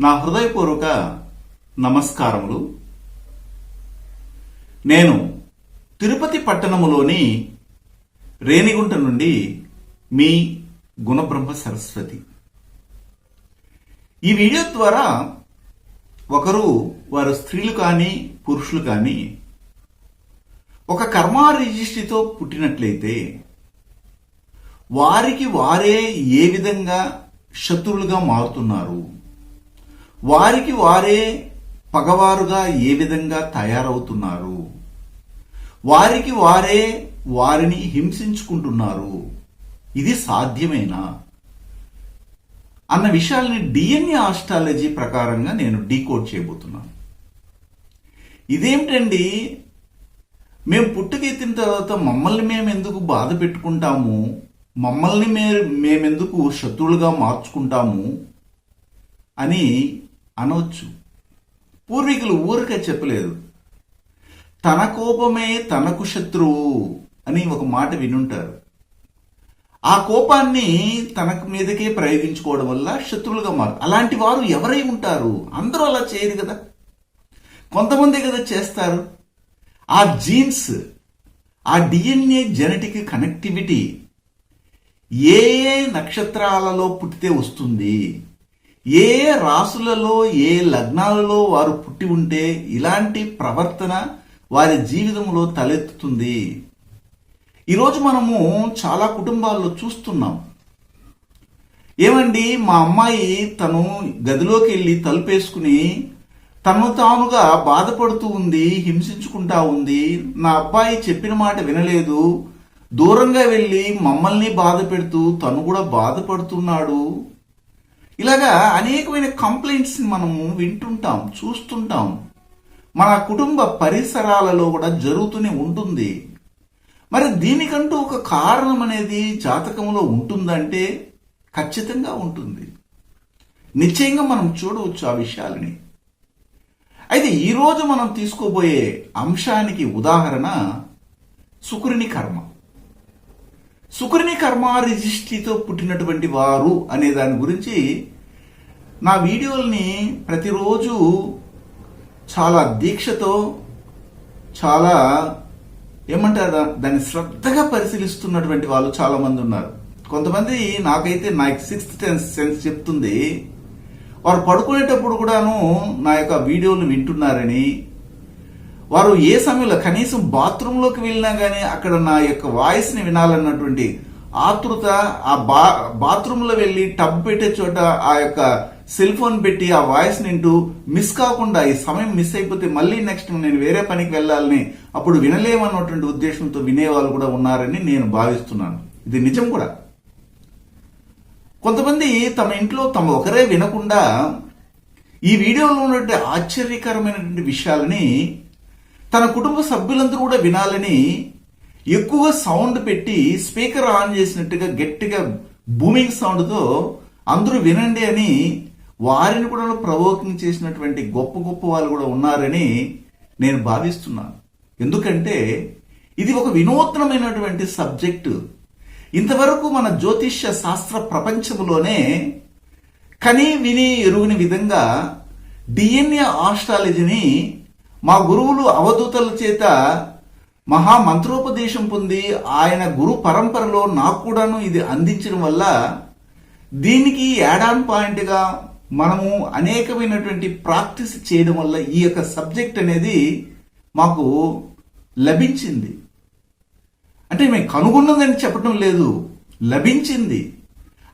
నా హృదయపూర్వక నమస్కారములు. నేను తిరుపతి పట్టణములోని రేణిగుంట నుండి మీ గుణబ్రహ్మ సరస్వతి. ఈ వీడియో ద్వారా ఒకరు వారు స్త్రీలు కానీ పురుషులు కానీ ఒక కర్మ రిజిస్ట్రీతో పుట్టినట్లయితే వారికి వారే ఏ విధంగా శత్రువులుగా మారుతున్నారు? వారికి వారే పగవారుగా ఏ విధంగా తయారవుతున్నారు? వారికి వారే వారిని హింసించుకుంటున్నారు. ఇది సాధ్యమేనా? అన్న విషయాల్ని డిఎన్ఏ ఆస్ట్రాలజీ ప్రకారంగా నేను డీకోడ్ చేయబోతున్నాను. ఇదేమిటండి? మేము పుట్టుకెత్తిన తర్వాత మమ్మల్ని మేము ఎందుకు బాధ పెట్టుకుంటాము? మమ్మల్ని మే మేమెందుకు శత్రువులుగా మార్చుకుంటాము? అని అనవచ్చు పూర్వీకులు ఊరికే చెప్పలేదు. తన కోపమే తనకు శత్రువు అని ఒక మాట వినుంటారు. ఆ కోపాన్ని తనకు మీదకే ప్రయోగించుకోవడం వల్ల శత్రువులుగా మారు. అలాంటి వారు ఎవరై ఉంటారు? అందరూ అలా చేయరు కదా. కొంతమంది కదా చేస్తారు. ఆ జీన్స్ ఆ డిఎన్ఏ జెనెటిక్ కనెక్టివిటీ ఏ ఏ నక్షత్రాలలో పుట్టితే వస్తుంది? ఏ రాసులలో ఏ లగ్నాలలో వారు పుట్టి ఉంటే ఇలాంటి ప్రవర్తన వారి జీవితంలో తలెత్తుతుంది. ఈరోజు మనము చాలా కుటుంబాల్లో చూస్తున్నాం. ఏమండి మా అమ్మాయి తను గదిలోకి వెళ్ళి తలుపేసుకుని తను తానుగా బాధపడుతూ ఉంది హింసించుకుంటా ఉంది. నా అబ్బాయి చెప్పిన మాట వినలేదు. దూరంగా వెళ్ళి మమ్మల్ని బాధ పెడుతూ తను కూడా బాధపడుతున్నాడు. ఇలాగా అనేకమైన కంప్లైంట్స్ మనము వింటుంటాం చూస్తుంటాం. మన కుటుంబ పరిసరాలలో కూడా జరుగుతూనే ఉంటుంది. మరి దీనికంటూ ఒక కారణం అనేది జాతకంలో ఉంటుందంటే ఖచ్చితంగా ఉంటుంది. నిశ్చయంగా మనం చూడవచ్చు ఆ విషయాలని. అయితే ఈరోజు మనం తీసుకోబోయే అంశానికి ఉదాహరణ శుక్రుని కర్మ. శుక్రుని కర్మ రిజిస్ట్రీతో పుట్టినటువంటి వారు అనే దాని గురించి నా వీడియోల్ని ప్రతిరోజు చాలా దీక్షతో చాలా ఏమంటారు దాన్ని శ్రద్ధగా పరిశీలిస్తున్నటువంటి వాళ్ళు చాలా మంది ఉన్నారు. కొంతమంది నాకైతే నాకు సిక్స్త్ టెన్త్ సెన్స్ చెప్తుంది. వారు పడుకునేటప్పుడు కూడాను నా యొక్క వీడియోలు వింటున్నారని వారు ఏ సమయంలో కనీసం బాత్రూంలోకి వెళ్ళినా కానీ అక్కడ నా యొక్క వాయిస్ని వినాలన్నటువంటి ఆతృత ఆ బా బాత్రూంలో వెళ్ళి టబ్ పెట్టే చోట ఆ యొక్క సెల్ ఫోన్ పెట్టి ఆ వాయిస్ నింటూ మిస్ కాకుండా ఈ సమయం మిస్ అయిపోతే మళ్ళీ నెక్స్ట్ నేను వేరే పనికి వెళ్ళాలని అప్పుడు వినలేమన్నటువంటి ఉద్దేశంతో వినేవాళ్ళు కూడా ఉన్నారని నేను భావిస్తున్నాను. ఇది నిజం కూడా. కొంతమంది తమ ఇంట్లో తమ ఒకరే వినకుండా ఈ వీడియోలో ఉన్నటువంటి ఆశ్చర్యకరమైనటువంటి విషయాలని తన కుటుంబ సభ్యులందరూ కూడా వినాలని ఎక్కువ సౌండ్ పెట్టి స్పీకర్ ఆన్ చేసినట్టుగా గట్టిగా బూమింగ్ సౌండ్తో అందరూ వినండి అని వారిని కూడా ప్రవోకింగ్ చేసినటువంటి గొప్ప గొప్ప వాళ్ళు కూడా ఉన్నారని నేను భావిస్తున్నాను. ఎందుకంటే ఇది ఒక వినూత్నమైనటువంటి సబ్జెక్టు. ఇంతవరకు మన జ్యోతిష్య శాస్త్ర ప్రపంచంలోనే కని విని ఎరుగని విధంగా డిఎన్ఏ ఆస్ట్రాలజీని మా గురువులు అవధూతల చేత మహా మంత్రోపదేశం పొంది ఆయన గురు పరంపరలో నాకు కూడాను ఇది అందించడం వల్ల దీనికి యాడాన్ పాయింట్గా మనము అనేకమైనటువంటి ప్రాక్టీస్ చేయడం వల్ల ఈ యొక్క సబ్జెక్ట్ అనేది మాకు లభించింది. అంటే మేము కనుగొన్నదని చెప్పడం లేదు లభించింది.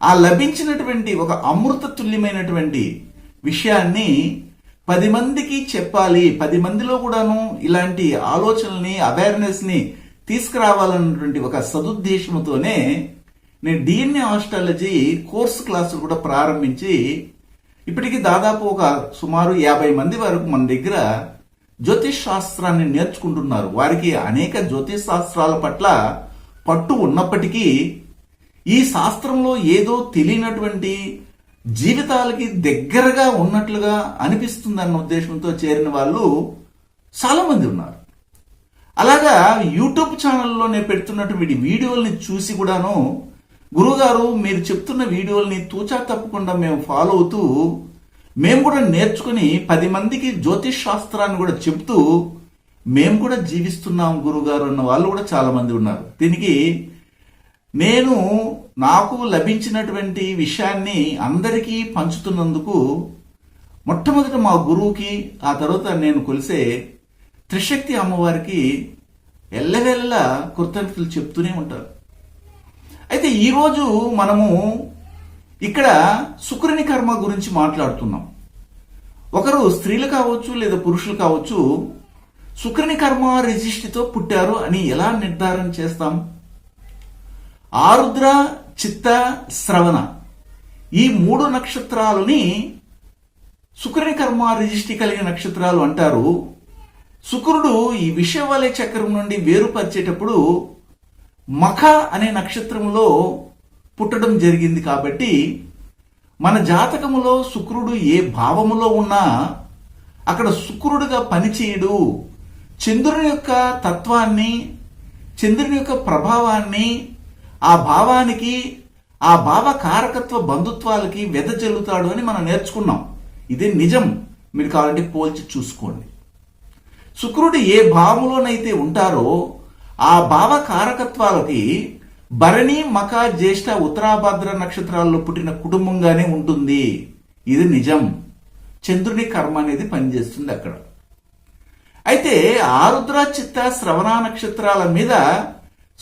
ఆ లభించినటువంటి ఒక అమృత తుల్యమైనటువంటి విషయాన్ని పది మందికి చెప్పాలి పది మందిలో కూడాను ఇలాంటి ఆలోచనల్ని అవేర్నెస్ని తీసుకురావాలన్నటువంటి ఒక సదుద్దేశంతోనే నేను డిఎన్ఏ ఆస్ట్రాలజీ కోర్సు క్లాసులు కూడా ప్రారంభించి ఇప్పటికి దాదాపు ఒక సుమారు యాభై మంది వరకు మన దగ్గర జ్యోతిష్ శాస్త్రాన్ని నేర్చుకుంటున్నారు. వారికి అనేక జ్యోతిష్ శాస్త్రాల పట్ల పట్టు ఉన్నప్పటికీ ఈ శాస్త్రంలో ఏదో తెలియనటువంటి జీవితాలకి దగ్గరగా ఉన్నట్లుగా అనిపిస్తుందన్న ఉద్దేశంతో చేరిన వాళ్ళు చాలా మంది ఉన్నారు. అలాగా యూట్యూబ్ ఛానల్లో నేను పెడుతున్నటువంటి వీడియోల్ని చూసి కూడాను గురుగారు మీరు చెప్తున్న వీడియోల్ని తూచా తప్పకుండా మేము ఫాలో అవుతూ మేము కూడా నేర్చుకుని పది మందికి జ్యోతిష్ శాస్త్రాన్ని కూడా చెప్తూ మేము కూడా జీవిస్తున్నాం గురుగారు అన్న వాళ్ళు కూడా చాలా మంది ఉన్నారు. దీనికి నేను నాకు లభించినటువంటి విషయాన్ని అందరికీ పంచుతున్నందుకు మొట్టమొదట మా గురువుకి ఆ తర్వాత నేను కొలిసే త్రిశక్తి అమ్మవారికి ఎల్లవెల్ల కృతజ్ఞతలు చెప్తూనే ఉంటారు. అయితే ఈరోజు మనము ఇక్కడ శుక్రుని కర్మ గురించి మాట్లాడుతున్నాం. ఒకరు స్త్రీలు కావచ్చు లేదా పురుషులు కావచ్చు శుక్రుని కర్మ రిజిస్ట్రీతో పుట్టారు అని ఎలా నిర్ధారణ చేస్తాం? ఆరుద్ర చిత్త శ్రవణ. ఈ మూడు నక్షత్రాలని శుక్రుని కర్మ రిజిస్ట్రీ కలిగిన నక్షత్రాలు అంటారు. శుక్రుడు ఈ విషవలయ చక్రం నుండి వేరుపరిచేటప్పుడు మఖ అనే నక్షత్రంలో పుట్టడం జరిగింది కాబట్టి మన జాతకములో శుక్రుడు ఏ భావములో ఉన్నా అక్కడ శుక్రుడుగా పనిచేయడు. చంద్రుని యొక్క తత్వాన్ని చంద్రుని యొక్క ప్రభావాన్ని ఆ భావానికి ఆ భావ కారకత్వ బంధుత్వాలకి వెదజల్లుతాడు అని మనం నేర్చుకున్నాం. ఇది నిజం. మీరు కావాలంటే పోల్చి చూసుకోండి. శుక్రుడు ఏ భావంలోనైతే ఉంటారో ఆ భావ కారకత్వాలకి భరణి మక జ్యేష్ఠ ఉత్తరాభద్ర నక్షత్రాల్లో పుట్టిన కుటుంబంగానే ఉంటుంది. ఇది నిజం. చంద్రుని కర్మ అనేది పనిచేస్తుంది అక్కడ. అయితే ఆరుద్ర చిత్త శ్రవణ నక్షత్రాల మీద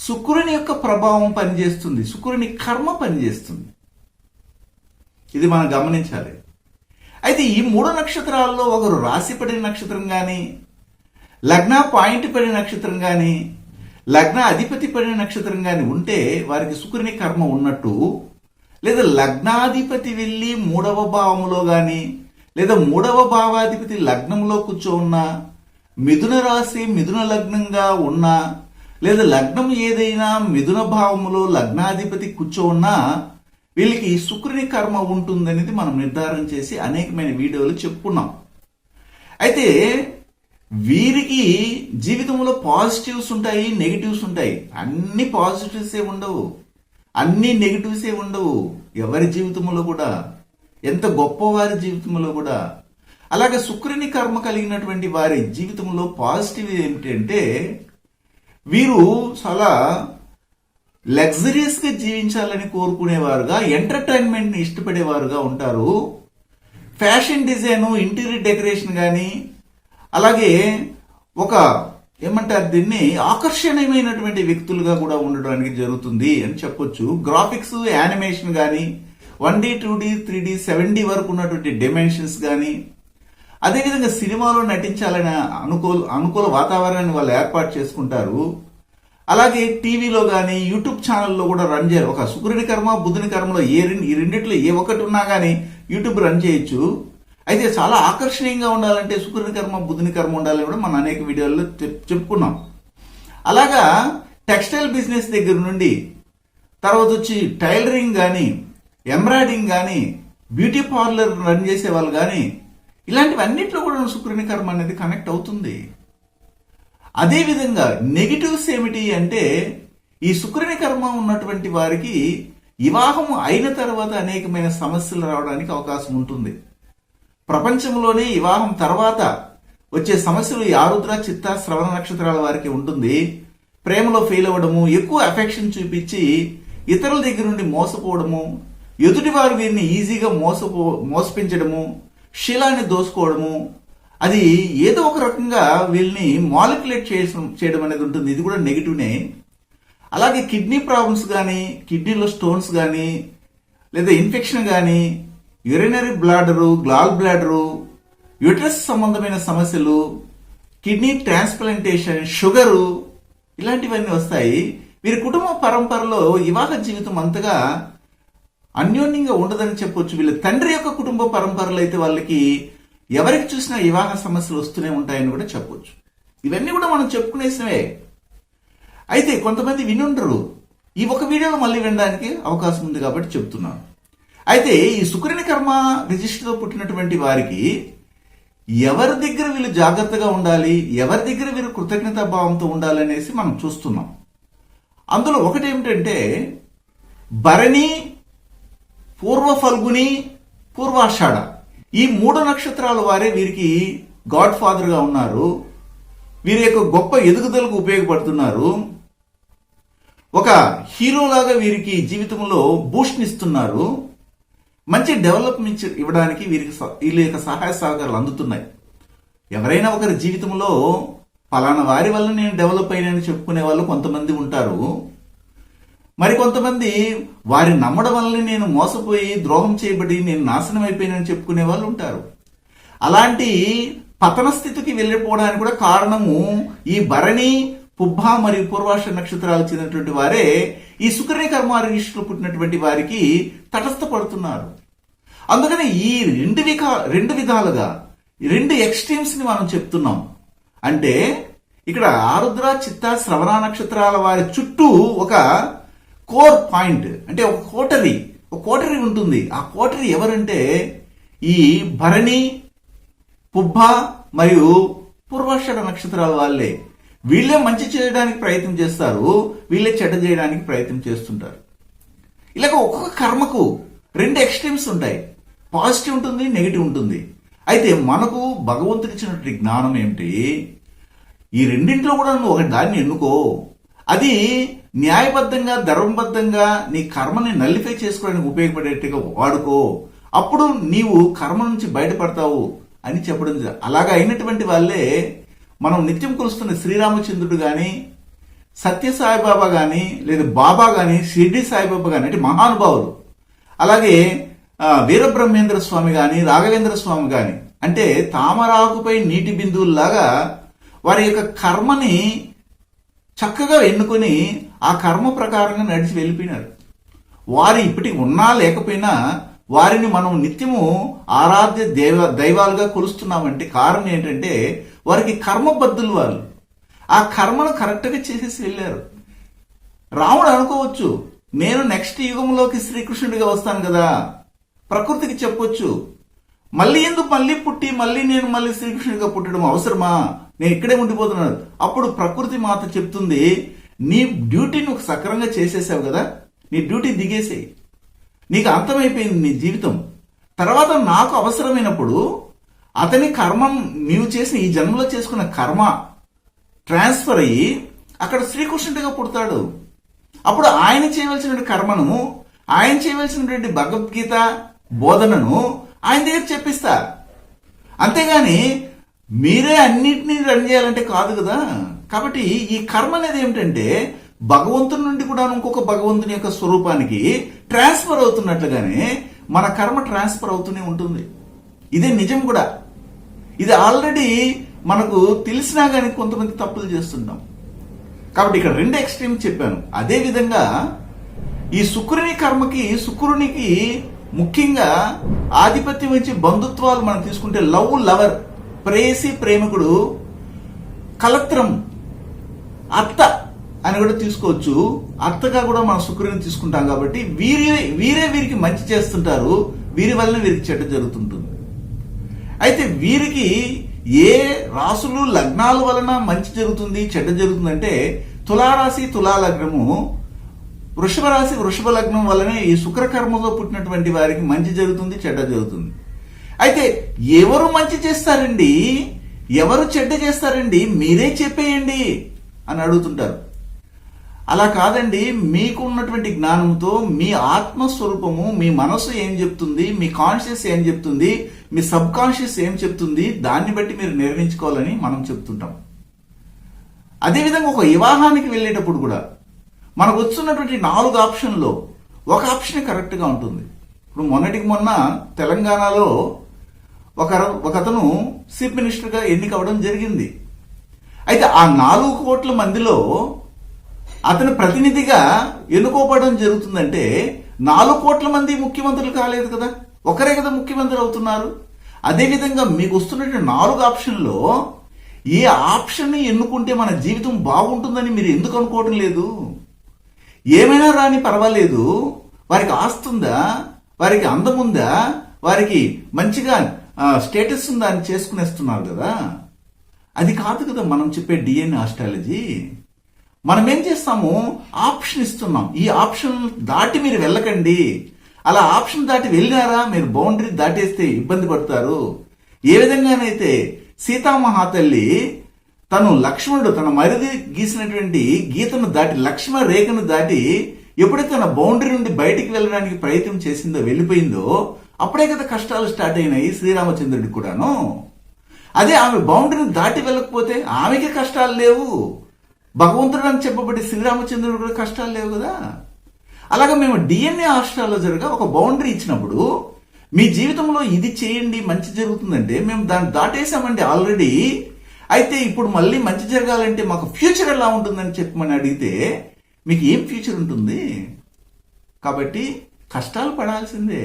శుక్రుని యొక్క ప్రభావం పనిచేస్తుంది. శుక్రుని కర్మ పనిచేస్తుంది. ఇది మనం గమనించాలి. అయితే ఈ మూడు నక్షత్రాల్లో ఒకరు రాశి పడిన నక్షత్రం కానీ లగ్న పాయింట్ పడిన నక్షత్రం కానీ లగ్న అధిపతి పడిన నక్షత్రం కానీ ఉంటే వారికి శుక్రుని కర్మ ఉన్నట్టు లేదా లగ్నాధిపతి వెళ్ళి మూడవ భావములో కానీ లేదా మూడవ భావాధిపతి లగ్నంలో కూర్చో ఉన్నా మిథున రాశి మిథున లగ్నంగా ఉన్నా లేదా లగ్నం ఏదైనా మిథున భావములో లగ్నాధిపతి కూర్చోన్నా వీళ్ళకి శుక్రుని కర్మ ఉంటుందనేది మనం నిర్ధారణ చేసి అనేకమైన వీడియోలు చెప్పుకున్నాం. అయితే వీరికి జీవితంలో పాజిటివ్స్ ఉంటాయి నెగిటివ్స్ ఉంటాయి. అన్ని పాజిటివ్సే ఉండవు. అన్ని నెగిటివ్సే ఉండవు. ఎవరి జీవితంలో కూడా. ఎంత గొప్పవారి జీవితంలో కూడా. అలాగే శుక్రుని కర్మ కలిగినటువంటి వారి జీవితంలో పాజిటివ్ ఏమిటంటే వీరు చాలా లగ్జరీస్గా జీవించాలని కోరుకునేవారుగా ఎంటర్టైన్మెంట్ని ఇష్టపడేవారుగా ఉంటారు. ఫ్యాషన్ డిజైన్ ఇంటీరియర్ డెకరేషన్ కానీ అలాగే ఒక ఏమంటారు దీన్ని ఆకర్షణీయమైనటువంటి వ్యక్తులుగా కూడా ఉండడానికి జరుగుతుంది అని చెప్పొచ్చు. గ్రాఫిక్స్ యానిమేషన్ కానీ one D two D three D seven D వరకు ఉన్నటువంటి డిమెన్షన్స్ కానీ అదేవిధంగా సినిమాలో నటించాలనే అనుకూల అనుకూల వాతావరణాన్ని వాళ్ళు ఏర్పాటు చేసుకుంటారు. అలాగే టీవీలో కానీ యూట్యూబ్ ఛానల్లో కూడా రన్ చేయరు ఒక శుక్రుడి కర్మ బుధుని కర్మలో ఏ రెండు ఈ రెండిట్లో ఏ ఒక్కటి ఉన్నా కానీ యూట్యూబ్ రన్ చేయొచ్చు. అయితే చాలా ఆకర్షణీయంగా ఉండాలంటే శుక్రుని కర్మ బుధుని కర్మ ఉండాలని కూడా మనం అనేక వీడియోల్లో చెప్- చెప్పుకున్నాం. అలాగా టెక్స్టైల్ బిజినెస్ దగ్గర నుండి తర్వాత వచ్చి టైలరింగ్ కానీ ఎంబ్రాయిడింగ్ కానీ బ్యూటీ పార్లర్ రన్ చేసే వాళ్ళు కానీ ఇలాంటివన్నిట్లో కూడా శుక్రుని కర్మ అనేది కనెక్ట్ అవుతుంది. అదేవిధంగా నెగిటివ్స్ ఏమిటి అంటే ఈ శుక్రుని కర్మ ఉన్నటువంటి వారికి వివాహం అయిన తర్వాత అనేకమైన సమస్యలు రావడానికి అవకాశం ఉంటుంది. ప్రపంచంలోనే వివాహం తర్వాత వచ్చే సమస్యలు ఈ ఆరుద్ర చిత్త శ్రవణ నక్షత్రాల వారికి ఉంటుంది. ప్రేమలో ఫెయిల్ అవ్వడము ఎక్కువ అఫెక్షన్ చూపించి ఇతరుల దగ్గర నుండి మోసపోవడము ఎదుటి వారు వీరిని ఈజీగా మోసపో మోసపించడము శిలాన్ని దోసుకోవడము. అది ఏదో ఒక రకంగా వీళ్ళని మాలిక్యులేట్ చేయడం చేయడం అనేది ఉంటుంది. ఇది కూడా నెగిటివ్నే. అలాగే కిడ్నీ ప్రాబ్లమ్స్ కానీ కిడ్నీలో స్టోన్స్ కానీ లేదా ఇన్ఫెక్షన్ కానీ urinary bladder gall bladder uterus సంబంధమైన సమస్యలు కిడ్నీ ట్రాన్స్ప్లాంటేషన్ షుగరు ఇలాంటివన్నీ వస్తాయి. వీరి కుటుంబ పరంపరలో వివాహ జీవితం అంతగా అన్యోన్యంగా ఉండదని చెప్పొచ్చు. వీళ్ళ తండ్రి యొక్క కుటుంబ పరంపరలు అయితే వాళ్ళకి ఎవరికి చూసినా వివాహ సమస్యలు వస్తూనే ఉంటాయని కూడా చెప్పొచ్చు. ఇవన్నీ కూడా మనం చెప్పుకునేసినవే అయితే కొంతమంది వినుండరు. ఈ ఒక వీడియోలో మళ్ళీ వినడానికి అవకాశం ఉంది కాబట్టి చెప్తున్నాను. అయితే ఈ శుక్రుని కర్మ రిజిస్టర్లో పుట్టినటువంటి వారికి ఎవరి దగ్గర వీళ్ళు జాగ్రత్తగా ఉండాలి ఎవరి దగ్గర వీరు కృతజ్ఞతా భావంతో ఉండాలి అనేసి మనం చూస్తున్నాం. అందులో ఒకటి ఏమిటంటే భరణి పూర్వ ఫల్గుని పూర్వాషాఢ ఈ మూడు నక్షత్రాల వారే వీరికి గాడ్ ఫాదర్గా ఉన్నారు. వీరి యొక్క గొప్ప ఎదుగుదలకు ఉపయోగపడుతున్నారు. ఒక హీరోలాగా వీరికి జీవితంలో బూస్ట్ని ఇస్తున్నారు. మంచి డెవలప్మెంట్ ఇవ్వడానికి వీరికి స- వీళ్ళ యొక్క సహాయ సహకారాలు అందుతున్నాయి. ఎవరైనా ఒకరి జీవితంలో పలానా వారి వల్ల నేను డెవలప్ అయినని చెప్పుకునే వాళ్ళు కొంతమంది ఉంటారు. మరికొంతమంది వారి నమ్మడం వల్లనే నేను మోసపోయి ద్రోహం చేయబడి నేను నాశనం అయిపోయినని చెప్పుకునే వాళ్ళు ఉంటారు. అలాంటి పతన స్థితికి వెళ్ళిపోవడానికి కూడా కారణము ఈ భరణి పుబ్బ మరియు పూర్వాష నక్షత్రాలు చెందినటువంటి వారే ఈ శుక్రని కర్మారిష్లో పుట్టినటువంటి వారికి తటస్థపడుతున్నారు అందుకని ఈ రెండు విధా రెండు విధాలుగా ఈ రెండు ఎక్స్ట్రీమ్స్ని మనం చెప్తున్నాం. అంటే ఇక్కడ ఆరుద్ర చిత్త శ్రవణ నక్షత్రాల వారి చుట్టూ ఒక కోర్ పాయింట్ అంటే ఒక కోటరీ ఒక కోటరీ ఉంటుంది. ఆ కోటరీ ఎవరంటే ఈ భరణి పుబ్బ మరియు పూర్వాషాఢ నక్షత్రాల వాళ్ళే. వీళ్ళే మంచి చేయడానికి ప్రయత్నం చేస్తారు వీళ్ళే చెడ్డ చేయడానికి ప్రయత్నం చేస్తుంటారు. ఇలాగ ఒక్కొక్క కర్మకు రెండు ఎక్స్ట్రీమ్స్ ఉంటాయి. పాజిటివ్ ఉంటుంది నెగిటివ్ ఉంటుంది. అయితే మనకు భగవంతుడిచ్చినటువంటి జ్ఞానం ఏమిటి? ఈ రెండింటిలో కూడా నువ్వు ఒక దాన్ని ఎన్నుకో. అది న్యాయబద్ధంగా ధర్మబద్ధంగా నీ కర్మని నల్లిఫై చేసుకోవడానికి ఉపయోగపడేట్టుగా వాడుకో. అప్పుడు నీవు కర్మ నుంచి బయటపడతావు అని చెప్పడం అలాగా అయినటువంటి వాళ్ళే మనం నిత్యం కొలుస్తున్న శ్రీరామచంద్రుడు గాని సత్య సాయిబాబా గాని లేదా బాబా గాని షిర్డి సాయిబాబా గాని అంటే మహానుభావులు. అలాగే వీరబ్రహ్మేంద్ర స్వామి గాని రాఘవేంద్ర స్వామి గాని అంటే తామరాకుపై నీటి బిందువుల్లాగా వారి యొక్క కర్మని చక్కగా ఎన్నుకొని ఆ కర్మ ప్రకారంగా నడిచి వెళ్ళిపోయినారు వారు ఇప్పటికి ఉన్నా లేకపోయినా వారిని మనం నిత్యము ఆరాధ్య దేవ దైవాలుగా కొలుస్తున్నామంటే కారణం ఏంటంటే వారికి కర్మబద్ధులు వాళ్ళు. ఆ కర్మను కరెక్ట్గా చేసేసి వెళ్ళారు. రాముడు అనుకోవచ్చు నేను నెక్స్ట్ యుగంలోకి శ్రీకృష్ణుడిగా వస్తాను కదా. ప్రకృతికి చెప్పొచ్చు మళ్ళీ ఎందుకు మళ్ళీ పుట్టి మళ్ళీ నేను మళ్ళీ శ్రీకృష్ణుడిగా పుట్టడం అవసరమా? నేను ఇక్కడే ఉండిపోతున్నాను. అప్పుడు ప్రకృతి మాత చెప్తుంది నీ డ్యూటీ నువ్వు సక్రంగా చేసేసావు కదా నీ డ్యూటీ దిగేసేయి. నీకు అంతమైపోయింది నీ జీవితం. తర్వాత నాకు అవసరమైనప్పుడు అతని కర్మం నీవు చేసిన ఈ జన్మలో చేసుకున్న కర్మ ట్రాన్స్ఫర్ అయ్యి అక్కడ శ్రీకృష్ణుడిగా పుడతాడు. అప్పుడు ఆయన చేయవలసిన కర్మను ఆయన చేయవలసినటువంటి భగవద్గీత బోధనను ఆయన దగ్గర చెప్పిస్తా అంతేగాని మీరే అన్నిటినీ రన్ చేయాలంటే కాదు కదా. కాబట్టి ఈ కర్మ అనేది ఏమిటంటే భగవంతుని నుండి కూడా ఇంకొక భగవంతుని యొక్క స్వరూపానికి ట్రాన్స్ఫర్ అవుతున్నట్లుగానే మన కర్మ ట్రాన్స్ఫర్ అవుతూనే ఉంటుంది. ఇదే నిజం కూడా. ఇది ఆల్రెడీ మనకు తెలిసినా కానీ కొంతమంది తప్పులు చేస్తుంటాం. కాబట్టి ఇక్కడ రెండు ఎక్స్ట్రీమ్ చెప్పాను. అదే విధంగా ఈ శుక్రుని కర్మకి శుక్రునికి ముఖ్యంగా ఆధిపత్యం ఇచ్చే బంధుత్వాలు మనం తీసుకుంటే లవ్ లవర్ ప్రేయసి ప్రేమికుడు కలత్రం అత్త అని కూడా తీసుకోవచ్చు. అత్తగా కూడా మనం శుక్రుని తీసుకుంటాం కాబట్టి వీరి వీరే వీరికి మంచి చేస్తుంటారు. వీరి వలన వీరికి చెడ్డ జరుగుతుంటుంది. అయితే వీరికి ఏ రాసులు లగ్నాల వలన మంచి జరుగుతుంది చెడ్డ జరుగుతుందంటే తులారాశి తులా లగ్నము వృషభ రాశి వృషభ లగ్నం వల్లనే ఈ శుక్రకర్మలో పుట్టినటువంటి వారికి మంచి జరుగుతుంది చెడ్డ జరుగుతుంది. అయితే ఎవరు మంచి చేస్తారండి? ఎవరు చెడ్డ చేస్తారండి? మీరే చెప్పేయండి అని అడుగుతుంటారు. అలా కాదండి మీకు ఉన్నటువంటి జ్ఞానంతో మీ ఆత్మస్వరూపము మీ మనసు ఏం చెప్తుంది మీ కాన్షియస్ ఏం చెప్తుంది మీ సబ్ కాన్షియస్ ఏం చెప్తుంది దాన్ని బట్టి మీరు నిర్ణయించుకోవాలని మనం చెప్తుంటాం. అదేవిధంగా ఒక వివాహానికి వెళ్ళేటప్పుడు కూడా మనకు వస్తున్నటువంటి నాలుగు ఆప్షన్లో. ఒక ఆప్షన్ కరెక్ట్గా ఉంటుంది. ఇప్పుడు మొన్నటికి మొన్న తెలంగాణలో ఒక ఒకతను చీఫ్ మినిస్టర్గా ఎన్నిక అవ్వడం జరిగింది. అయితే ఆ నాలుగు కోట్ల మందిలో అతను ప్రతినిధిగా ఎన్నుకోబడడం జరుగుతుందంటే నాలుగు కోట్ల మంది ముఖ్యమంత్రులు కాలేదు కదా? ఒకరే కదా ముఖ్యమంత్రి అవుతున్నారు. అదేవిధంగా మీకు వస్తున్నటువంటి నాలుగు ఆప్షన్లో ఏ ఆప్షన్ని ఎన్నుకుంటే మన జీవితం బాగుంటుందని మీరు ఎందుకు అనుకోవడం లేదు? ఏమైనా రాని పర్వాలేదు. వారికి ఆస్తుందా వారికి అందం ఉందా? వారికి మంచిగా స్టేటస్ ఉందా అని చేసుకునేస్తున్నారు కదా. అది కాదు కదా మనం చెప్పే డిఎన్ఏ ఆస్ట్రాలజీ. మనం ఏం చేస్తాము? ఆప్షన్ ఇస్తున్నాం. ఈ ఆప్షన్ దాటి మీరు వెళ్ళకండి. అలా ఆప్షన్ దాటి వెళ్ళినారా? మీరు బౌండరీ దాటేస్తే ఇబ్బంది పడతారు. ఏ విధంగానైతే సీతామహాతల్లి తను లక్ష్మణుడు తన మరిది గీసినటువంటి గీతను దాటి లక్ష్మణ రేఖను దాటి ఎప్పుడైతే తన బౌండరీ నుండి బయటికి వెళ్ళడానికి ప్రయత్నం చేసిందో వెళ్ళిపోయిందో అప్పుడే కదా కష్టాలు స్టార్ట్ అయినాయి శ్రీరామచంద్రుడికి కూడాను. అదే ఆమె బౌండరీని దాటి వెళ్ళకపోతే ఆమెకి కష్టాలు లేవు. భగవంతుడు అని చెప్పబడి శ్రీరామచంద్రుడు కూడా కష్టాలు లేవు కదా. అలాగే మేము డిఎన్ఏ ఆస్ట్రాలజర్గా ఒక బౌండరీ ఇచ్చినప్పుడు మీ జీవితంలో ఇది చేయండి మంచి జరుగుతుందంటే మేము దాన్ని దాటేసామండి ఆల్రెడీ అయితే ఇప్పుడు మళ్ళీ మంచి జరగాలంటే మాకు ఫ్యూచర్ ఎలా ఉంటుందని చెప్పమని అడిగితే మీకు ఏం ఫ్యూచర్ ఉంటుంది? కాబట్టి కష్టాలు పడాల్సిందే.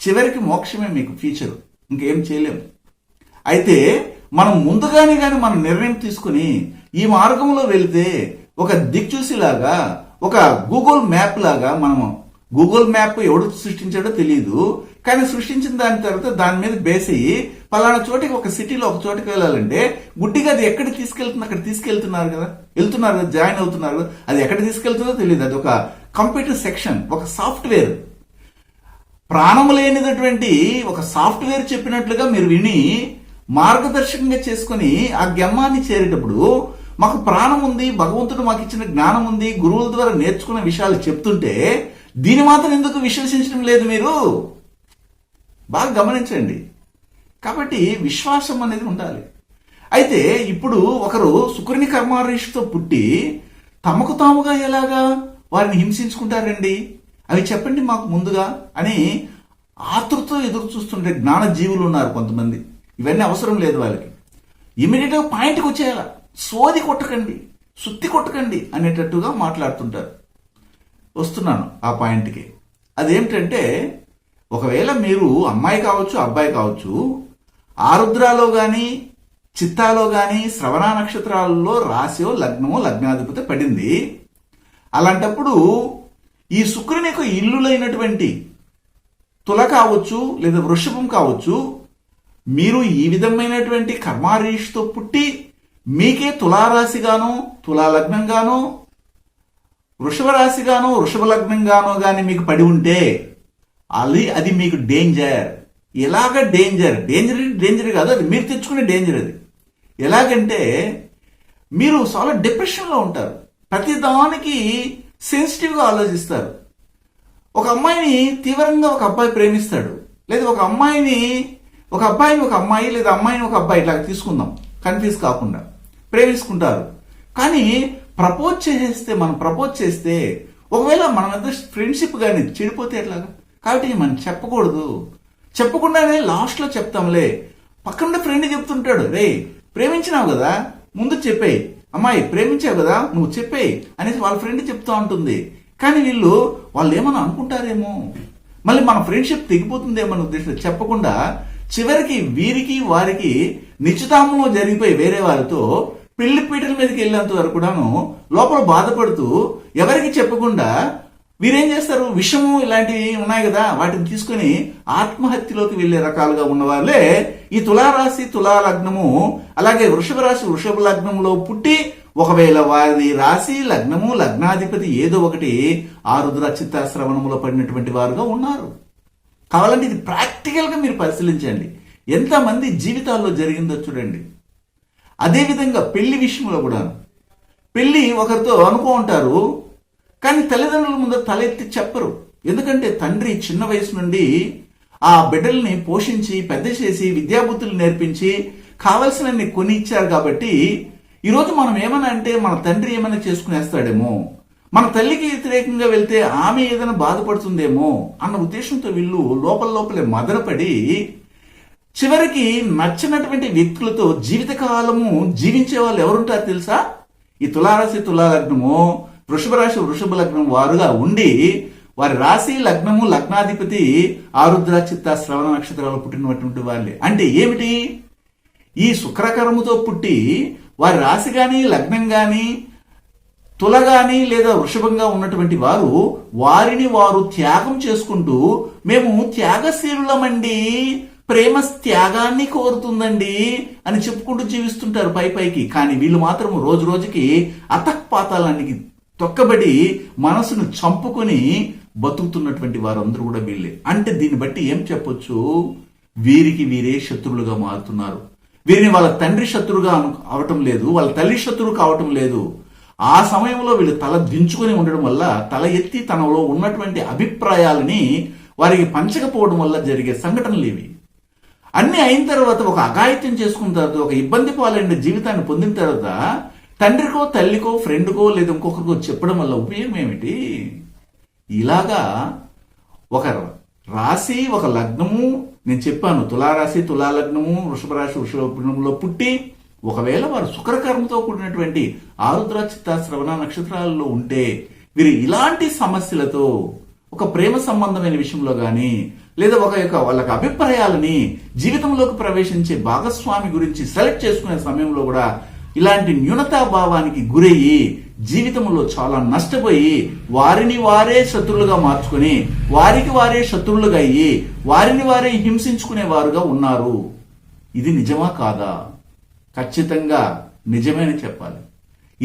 చివరికి మోక్షమే మీకు ఫ్యూచర్. ఇంకేం చేయలేము అయితే మనం ముందుగానే కానీ మనం నిర్ణయం తీసుకుని ఈ మార్గంలో వెళితే ఒక దిక్చూసిలాగా ఒక గూగుల్ మ్యాప్ లాగా మనము గూగుల్ మ్యాప్ ఎవడు సృష్టించాడో తెలియదు కానీ సృష్టించిన దాని తర్వాత దాని మీద బేస్ అయ్యి పలానా చోటికి ఒక సిటీలో ఒక చోటికి వెళ్ళాలంటే గుడ్డిగా అది ఎక్కడ తీసుకెళ్తుంది? అక్కడ తీసుకెళ్తున్నారు కదా. వెళ్తున్నారు కదా జాయిన్ అవుతున్నారు కదా, అది ఎక్కడ తీసుకెళ్తుందో తెలియదు. అది ఒక కంప్యూటర్ సెక్షన్ ఒక సాఫ్ట్వేర్. ప్రాణం లేనిదటువంటి ఒక సాఫ్ట్వేర్ చెప్పినట్లుగా మీరు విని మార్గదర్శకంగా చేసుకుని ఆ గమ్మాన్ని చేరేటప్పుడు మాకు ప్రాణం ఉంది భగవంతుడు మాకు ఇచ్చిన జ్ఞానం ఉంది గురువుల ద్వారా నేర్చుకున్న విషయాలు చెప్తుంటే దీని మాత్రం ఎందుకు విశ్వసించడం లేదు మీరు? బాగా గమనించండి. కాబట్టి విశ్వాసం అనేది ఉండాలి. అయితే ఇప్పుడు ఒకరు శుక్రుని కర్మారీషితో పుట్టి తమకు తాముగా ఎలాగా వారిని హింసించుకుంటారండి? అవి చెప్పండి మాకు ముందుగా అని ఆతృతో ఎదురు చూస్తుంటే జ్ఞాన జీవులు ఉన్నారు కొంతమంది. ఇవన్నీ అవసరం లేదు వాళ్ళకి. ఇమీడియట్గా పాయింట్కి వచ్చేయాల. సోది కొట్టకండి సుత్తి కొట్టకండి అనేటట్టుగా మాట్లాడుతుంటారు. వస్తున్నాను ఆ పాయింట్కి. అదేమిటంటే ఒకవేళ మీరు అమ్మాయి కావచ్చు అబ్బాయి కావచ్చు ఆరుద్రాలో కానీ చిత్తాలో కానీ శ్రవణ నక్షత్రాలలో రాశియో లగ్నమో లగ్నాధిపతి పడింది. అలాంటప్పుడు ఈ శుక్రుని యొక్క ఇల్లులైనటువంటి తుల కావచ్చు లేదా వృషభం కావచ్చు మీరు ఈ విధమైనటువంటి కర్మారీషితో పుట్టి మీకే తులారాశిగాను తులాలగ్నంగాను వృషభ రాశిగానో వృషభ లగ్నంగానో కానీ మీకు పడి ఉంటే అది అది మీకు డేంజర్ ఎలాగ డేంజర్ డేంజర్ డేంజర్ కాదు అది. మీరు తెచ్చుకునే డేంజర్ అది. ఎలాగంటే మీరు చాలా డిప్రెషన్లో ఉంటారు. ప్రతి దానికి సెన్సిటివ్గా ఆలోచిస్తారు. ఒక అమ్మాయిని తీవ్రంగా ఒక అబ్బాయి ప్రేమిస్తాడు. లేదా ఒక అమ్మాయిని ఒక అబ్బాయిని ఒక అమ్మాయి లేదా అమ్మాయిని ఒక అబ్బాయి ఇట్లా తీసుకుందాం. కన్ఫ్యూజ్ కాకుండా. ప్రేమించుకుంటారు. కానీ ప్రపోజ్ చేసేస్తే మనం ప్రపోజ్ చేస్తే ఒకవేళ మన మధ్య ఫ్రెండ్షిప్ కానీ చెడిపోతే ఎట్లాగా? కాబట్టి మనం చెప్పకూడదు. చెప్పకుండానే లాస్ట్లో చెప్తాంలే. పక్కన ఫ్రెండ్ చెప్తుంటాడు రే ప్రేమించినావు కదా ముందు చెప్పేయి. అమ్మాయి ప్రేమించావు కదా నువ్వు చెప్పేయి అనేసి వాళ్ళ ఫ్రెండ్ చెప్తా ఉంటుంది. కానీ వీళ్ళు వాళ్ళు ఏమన్నా అనుకుంటారేమో. మళ్ళీ మన ఫ్రెండ్షిప్ తెగిపోతుందేమో ఉద్దేశం చెప్పకుండా చివరికి వీరికి వారికి నిశ్చితాంలో జరిగిపోయి వేరే వారితో పెళ్ళి పీటల మీదకి వెళ్ళేంత వరకు కూడాను లోపల బాధపడుతూ ఎవరికి చెప్పకుండా వీరేం చేస్తారు? విషము ఇలాంటివి ఉన్నాయి కదా వాటిని తీసుకొని ఆత్మహత్యలోకి వెళ్ళే రకాలుగా ఉన్న వాళ్ళే ఈ తులారాశి తులా లగ్నము అలాగే వృషభ రాశి వృషభ లగ్నంలో పుట్టి ఒకవేళ వారి రాశి లగ్నము లగ్నాధిపతి ఏదో ఒకటి ఆరుద్ర చిత్తాశ్రవణములో చిత్త శ్రవణములో పడినటువంటి వారుగా ఉన్నారు. కావాలంటే ఇది ప్రాక్టికల్గా మీరు పరిశీలించండి. ఎంతమంది జీవితాల్లో జరిగిందో చూడండి. అదేవిధంగా పెళ్ళి విషయంలో కూడా పెళ్ళి ఒకరితో అనుకో ఉంటారు కానీ తల్లిదండ్రుల ముందు తలెత్తి చెప్పరు. ఎందుకంటే తండ్రి చిన్న వయసు నుండి ఆ బిడ్డల్ని పోషించి పెద్ద చేసి విద్యాబుద్ధులు నేర్పించి కావలసినన్ని కొని ఇచ్చారు కాబట్టి ఈరోజు మనం ఏమన్నా అంటే మన తండ్రి ఏమైనా చేసుకునేస్తాడేమో? మన తల్లికి వ్యతిరేకంగా వెళ్తే ఆమె ఏదైనా బాధపడుతుందేమో? అన్న ఉద్దేశంతో వీళ్ళు లోపల లోపలే మదనపడి చివరికి నచ్చినటువంటి వ్యక్తులతో జీవితకాలము జీవించే వాళ్ళు ఎవరుంటారు తెలుసా? ఈ తులారాశి తులాలగ్నము వృషభ రాశి వృషభ లగ్నం వారుగా ఉండి వారి రాశి లగ్నము లగ్నాధిపతి ఆరుద్ర చిత్త శ్రవణ నక్షత్రాలు పుట్టినటువంటి వాళ్ళే. అంటే ఏమిటి? ఈ శుక్రకరముతో పుట్టి వారి రాశి కానీ లగ్నం కానీ తులగాని లేదా వృషభంగా ఉన్నటువంటి వారు వారిని వారు త్యాగం చేసుకుంటూ మేము త్యాగశీలులమండి ప్రేమ త్యాగాన్ని కోరుతుందండి అని చెప్పుకుంటూ జీవిస్తుంటారు పై పైకి. కానీ వీళ్ళు మాత్రం రోజు రోజుకి అతక్పాతాలానికి తొక్కబడి మనసును చంపుకొని బతుకుతున్నటువంటి వారందరూ కూడా వీళ్ళే. అంటే దీన్ని బట్టి ఏం చెప్పొచ్చు? వీరికి వీరే శత్రువులుగా మారుతున్నారు. వీరిని వాళ్ళ తండ్రి శత్రువుగా అవటం లేదు వాళ్ళ తల్లి శత్రువు కావటం లేదు. ఆ సమయంలో వీళ్ళు తల దించుకొని ఉండడం వల్ల తల ఎత్తి తనలో ఉన్నటువంటి అభిప్రాయాలని వారికి పంచకపోవడం వల్ల జరిగే సంఘటనలు ఇవి. అన్ని అయిన తర్వాత ఒక అఘాయిత్యం చేసుకున్న తర్వాత ఒక ఇబ్బంది పాలైన జీవితాన్ని పొందిన తర్వాత తండ్రికో తల్లికో ఫ్రెండ్కో లేదా ఇంకొకరికో చెప్పడం వల్ల ఉపయోగం ఏమిటి? ఇలాగా ఒక రాశి ఒక లగ్నము నేను చెప్పాను తులారాశి తులాలగ్నము వృషభరాశి వృషభంలో పుట్టి ఒకవేళ వారు శుక్రకర్మతో కూడినటువంటి ఆరుద్ర చిత్త శ్రవణ నక్షత్రాలలో ఉంటే వీరు ఇలాంటి సమస్యలతో ఒక ప్రేమ సంబంధమైన విషయంలో గాని లేదా ఒక యొక్క వాళ్ళకి అభిప్రాయాలని జీవితంలోకి ప్రవేశించే భాగస్వామి గురించి సెలెక్ట్ చేసుకునే సమయంలో కూడా ఇలాంటి న్యూనతాభావానికి గురయ్యి జీవితంలో చాలా నష్టపోయి వారిని వారే శత్రులుగా మార్చుకొని వారికి వారే శత్రులుగా అయ్యి వారిని వారే హింసించుకునే వారుగా ఉన్నారు. ఇది నిజమా కాదా? ఖచ్చితంగా నిజమేని చెప్పాలి.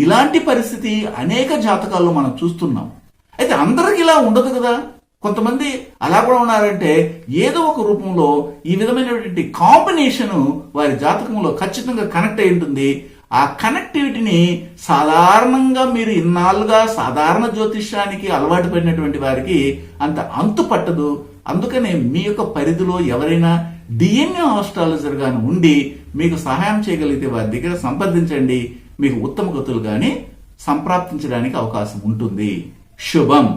ఇలాంటి పరిస్థితి అనేక జాతకాల్లో మనం చూస్తున్నాం. అయితే అందరికి ఇలా ఉండదు కదా? కొంతమంది అలా కూడా ఉన్నారంటే ఏదో ఒక రూపంలో ఈ విధమైనటువంటి కాంబినేషన్ వారి జాతకంలో ఖచ్చితంగా కనెక్ట్ అయి ఉంటుంది. ఆ కనెక్టివిటీని సాధారణంగా మీరు ఇన్నాళ్ళుగా సాధారణ జ్యోతిష్యానికి అలవాటు పడినటువంటి వారికి అంత అంతు పట్టదు. అందుకనే మీ యొక్క పరిధిలో ఎవరైనా డిఎన్ఏ ఆస్ట్రాలజర్ గాని ఉండి మీకు సహాయం చేయగలిగితే వారి దగ్గర సంప్రదించండి. మీకు ఉత్తమ గతులు గాని సంప్రాప్తించడానికి అవకాశం ఉంటుంది. శుభం.